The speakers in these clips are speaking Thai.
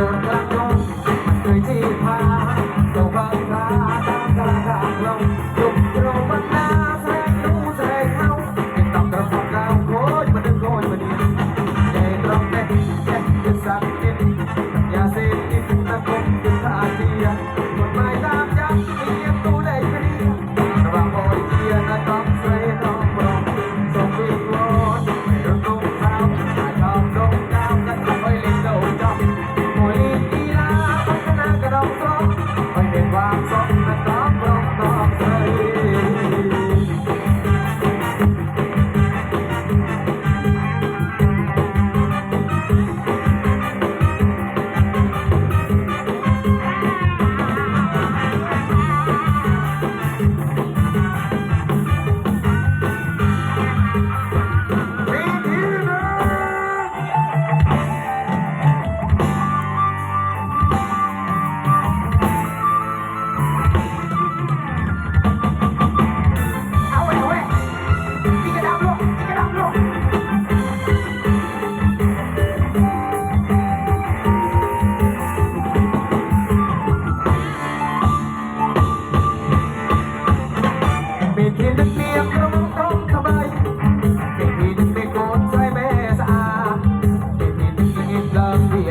เกิดรักน้องเคยที่ผ่าน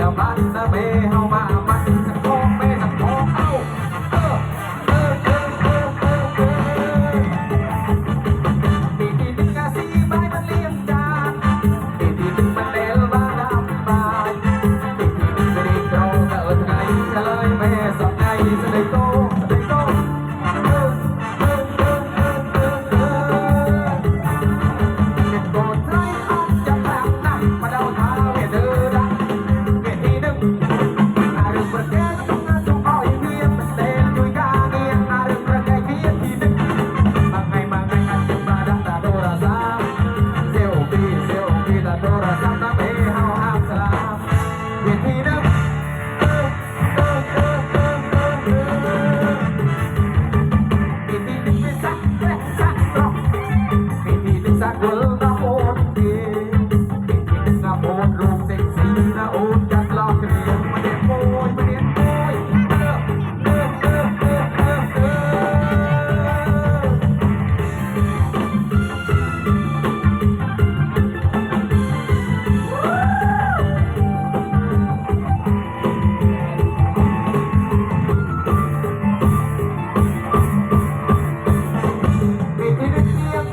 Somebody, somebody,